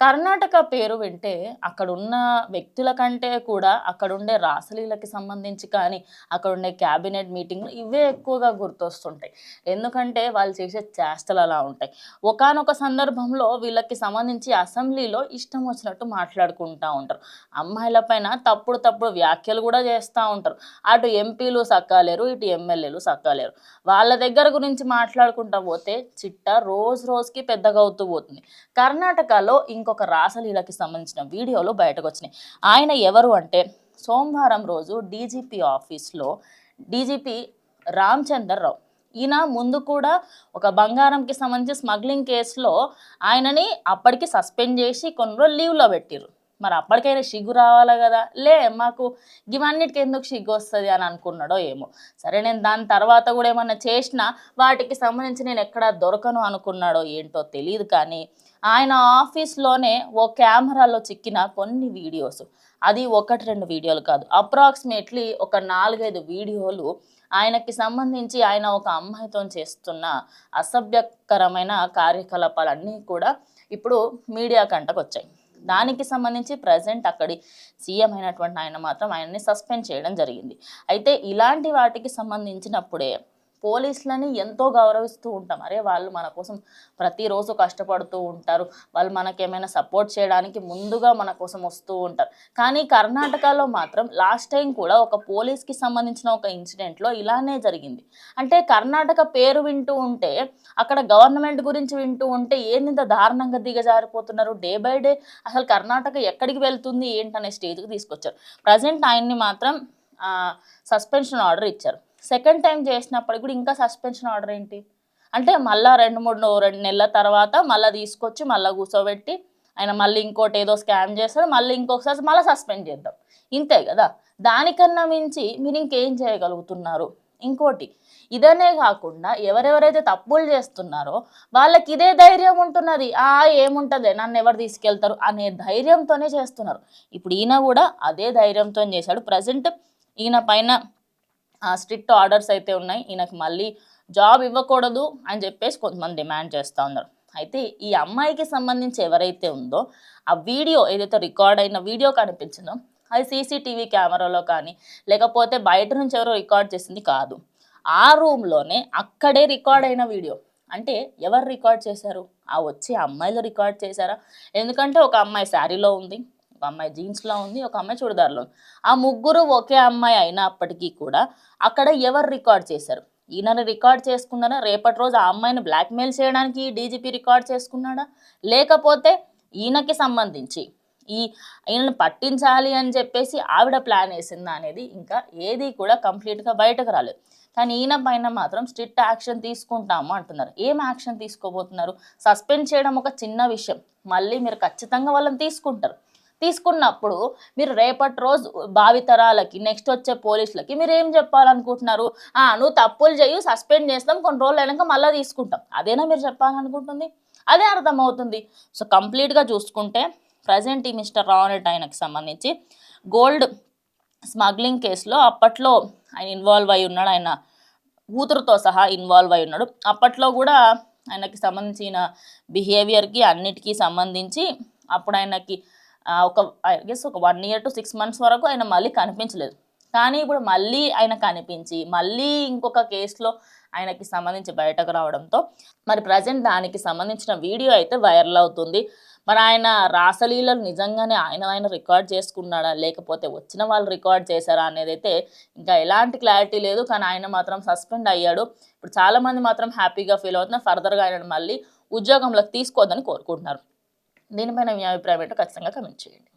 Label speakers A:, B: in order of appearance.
A: కర్ణాటక పేరు వింటే అక్కడున్న వ్యక్తుల కంటే కూడా అక్కడుండే రాసలీలకి సంబంధించి కానీ అక్కడుండే క్యాబినెట్ మీటింగ్లు ఇవే ఎక్కువగా గుర్తొస్తుంటాయి. ఎందుకంటే వాళ్ళు చేసే చేష్టలు అలా ఉంటాయి. ఒకానొక సందర్భంలో వీళ్ళకి సంబంధించి అసెంబ్లీలో ఇష్టం వచ్చినట్టు మాట్లాడుకుంటూ ఉంటారు. అమ్మాయిల పైన తప్పుడు తప్పుడు వ్యాఖ్యలు కూడా చేస్తూ ఉంటారు. అటు ఎంపీలు సక్కాలేరు ఇటు ఎమ్మెల్యేలు సక్కాలేరు. వాళ్ళ దగ్గర గురించి మాట్లాడుకుంటా పోతే చిట్ట రోజు రోజుకి పెద్దగా అవుతూ పోతుంది. కర్ణాటకలో ఇంకొక రాసలీలకి సంబంధించిన వీడియోలు బయటకు వచ్చినాయి ఆయన ఎవరు అంటే సోమవారం రోజు డీజీపీ ఆఫీస్లో డీజీపీ రామచందర్ రావు ఈయన ముందు కూడా ఒక బంగారంకి సంబంధించి స్మగ్లింగ్ కేసులో ఆయనని అప్పటికి సస్పెండ్ చేసి కొన్ని రోజులు లీవ్లో పెట్టిరు మరి అప్పటికైనా సిగ్గు రావాలి కదా? లే మాకు ఇవన్నిటికి ఎందుకు సిగ్గు వస్తుంది అని అనుకున్నాడో ఏమో. సరే నేను దాని తర్వాత కూడా ఏమన్నా చేసినా వాటికి సంబంధించి నేను ఎక్కడ దొరకను అనుకున్నాడో ఏంటో తెలియదు కానీ ఆయన ఆఫీస్లోనే ఓ కెమెరాలో చిక్కిన కొన్ని వీడియోస్. అది ఒకటి రెండు వీడియోలు కాదు. అప్రాక్సిమేట్లీ ఒక నాలుగైదు వీడియోలు ఆయనకి సంబంధించి ఆయన ఒక అమ్మాయితో చేస్తున్న అసభ్యకరమైన కార్యకలాపాలన్నీ కూడా ఇప్పుడు మీడియా కంటకు వచ్చాయి. దానికి సంబంధించి ప్రజెంట్ అక్కడి సీఎం అయినటువంటి ఆయన మాత్రం ఆయన్ని సస్పెండ్ చేయడం జరిగింది. అయితే ఇలాంటి వాటికి సంబంధించినప్పుడే పోలీసులని ఎంతో గౌరవిస్తూ ఉంటాం. అరే వాళ్ళు మన కోసం ప్రతిరోజు కష్టపడుతూ ఉంటారు. వాళ్ళు మనకేమైనా సపోర్ట్ చేయడానికి ముందుగా మన కోసం వస్తూ ఉంటారు. కానీ కర్ణాటకలో మాత్రం లాస్ట్ టైం కూడా ఒక పోలీస్కి సంబంధించిన ఒక ఇన్సిడెంట్లో ఇలానే జరిగింది. అంటే కర్ణాటక పేరు వింటూ ఉంటే అక్కడ గవర్నమెంట్ గురించి వింటూ ఉంటే ఏందింత దారుణంగా దిగజారిపోతున్నారు? డే బై డే అసలు కర్ణాటక ఎక్కడికి వెళ్తుంది ఏంటనే స్టేజ్కి తీసుకొచ్చారు. ప్రజెంట్ ఆయన్ని మాత్రం సస్పెన్షన్ ఆర్డర్ ఇచ్చారు. సెకండ్ టైం చేసినప్పటికి కూడా ఇంకా సస్పెన్షన్ ఆర్డర్ ఏంటి? అంటే మళ్ళా రెండు మూడు రెండు నెలల తర్వాత మళ్ళీ తీసుకొచ్చి మళ్ళీ కూర్చోబెట్టి ఆయన మళ్ళీ ఇంకోటి ఏదో స్కామ్ చేస్తాడు మళ్ళీ ఇంకొకసారి మళ్ళీ సస్పెండ్ చేద్దాం. ఇంతే కదా? దానికన్నా మించి మీరు ఇంకేం చేయగలుగుతున్నారు? ఇంకోటి ఇదనే కాకుండా ఎవరెవరైతే తప్పులు చేస్తున్నారో వాళ్ళకి ఇదే ధైర్యం ఉంటున్నది. ఆ ఏముంటుంది? నన్ను ఎవరు తీసుకెళ్తారు? అనే ధైర్యంతోనే చేస్తున్నారు. ఇప్పుడు ఈయన కూడా అదే ధైర్యంతో చేశాడు. ప్రజెంట్ ఈయన పైన స్ట్రిక్ట్ ఆర్డర్స్ అయితే ఉన్నాయి. ఈయనకు మళ్ళీ జాబ్ ఇవ్వకూడదు అని చెప్పేసి కొంతమంది డిమాండ్ చేస్తూ ఉన్నారు. అయితే ఈ అమ్మాయికి సంబంధించి ఎవరైతే ఉందో ఆ వీడియో ఏదైతే రికార్డ్ అయిన వీడియో కనిపించిందో అది సీసీటీవీ కెమెరాలో కానీ లేకపోతే బయట నుంచి ఎవరో రికార్డ్ చేసింది కాదు. ఆ రూమ్లోనే అక్కడే రికార్డ్ అయిన వీడియో. అంటే ఎవరు రికార్డ్ చేశారు? ఆ వచ్చే అమ్మాయిలు రికార్డ్ చేశారా? ఎందుకంటే ఒక అమ్మాయి శారీలో ఉంది. ఒక అమ్మాయి జీన్స్లో ఉంది ఒక అమ్మాయి చుడిదార్లో ఉంది. ఆ ముగ్గురు ఒకే అమ్మాయి అయినప్పటికీ కూడా అక్కడ ఎవరు రికార్డ్ చేశారు? ఈయనని రికార్డ్ చేసుకున్నారా రేపటి రోజు ఆ అమ్మాయిని బ్లాక్మెయిల్ చేయడానికి డీజీపీ రికార్డ్ చేసుకున్నాడా? లేకపోతే ఈయనకి సంబంధించి ఈ ఈయనను పట్టించాలి అని చెప్పేసి ఆవిడ ప్లాన్ వేసిందా అనేది ఇంకా ఏది కూడా కంప్లీట్గా బయటకు రాలేదు. కానీ ఈయన పైన మాత్రం స్ట్రిక్ట్ యాక్షన్ తీసుకుంటాము అంటున్నారు. ఏం యాక్షన్ తీసుకోబోతున్నారు? సస్పెండ్ చేయడం ఒక చిన్న విషయం. మళ్ళీ మీరు ఖచ్చితంగా వాళ్ళని తీసుకుంటారు. తీసుకున్నప్పుడు మీరు రేపటి రోజు భావితరాలకి నెక్స్ట్ వచ్చే పోలీసులకి మీరు ఏం చెప్పాలనుకుంటున్నారు? ఆ నువ్వు తప్పులు చేయు సస్పెండ్ చేస్తాం కొన్ని రోజులు అయినాక మళ్ళీ తీసుకుంటాం. అదేనా మీరు చెప్పాలనుకుంటుంది? అదే అర్థమవుతుంది. సో కంప్లీట్గా చూసుకుంటే ప్రజెంట్ ఈ మిస్టర్ రావనెట్ ఆయనకి సంబంధించి గోల్డ్ స్మగ్లింగ్ కేసులో అప్పట్లో ఆయన ఇన్వాల్వ్ అయి ఉన్నాడు. ఆయన కూతురుతో సహా ఇన్వాల్వ్ అయి ఉన్నాడు. అప్పట్లో కూడా ఆయనకి సంబంధించిన బిహేవియర్కి అన్నిటికీ సంబంధించి అప్పుడు ఆయనకి ఒక ఐ గెస్ ఒక one year to six months వరకు ఆయన మళ్ళీ కనిపించలేదు. కానీ ఇప్పుడు మళ్ళీ ఆయన కనిపించి మళ్ళీ ఇంకొక కేసులో ఆయనకి సంబంధించి బయటకు రావడంతో మరి ప్రజెంట్ దానికి సంబంధించిన వీడియో అయితే వైరల్ అవుతుంది. మరి ఆయన రాసలీలలు నిజంగానే ఆయన ఆయన రికార్డ్ చేసుకున్నాడా? లేకపోతే వచ్చిన వాళ్ళు రికార్డ్ చేశారా అనేది అయితే ఇంకా ఎలాంటి క్లారిటీ లేదు. కానీ ఆయన మాత్రం సస్పెండ్ అయ్యాడు. ఇప్పుడు చాలామంది మాత్రం హ్యాపీగా ఫీల్ అవుతున్నారు. ఫర్దర్గా ఆయన మళ్ళీ ఉద్యోగంలోకి తీసుకోవద్దని కోరుకుంటున్నారు. దీనిపైన మీ అభిప్రాయం ఏంటో ఖచ్చితంగా కమెంట్ చేయండి.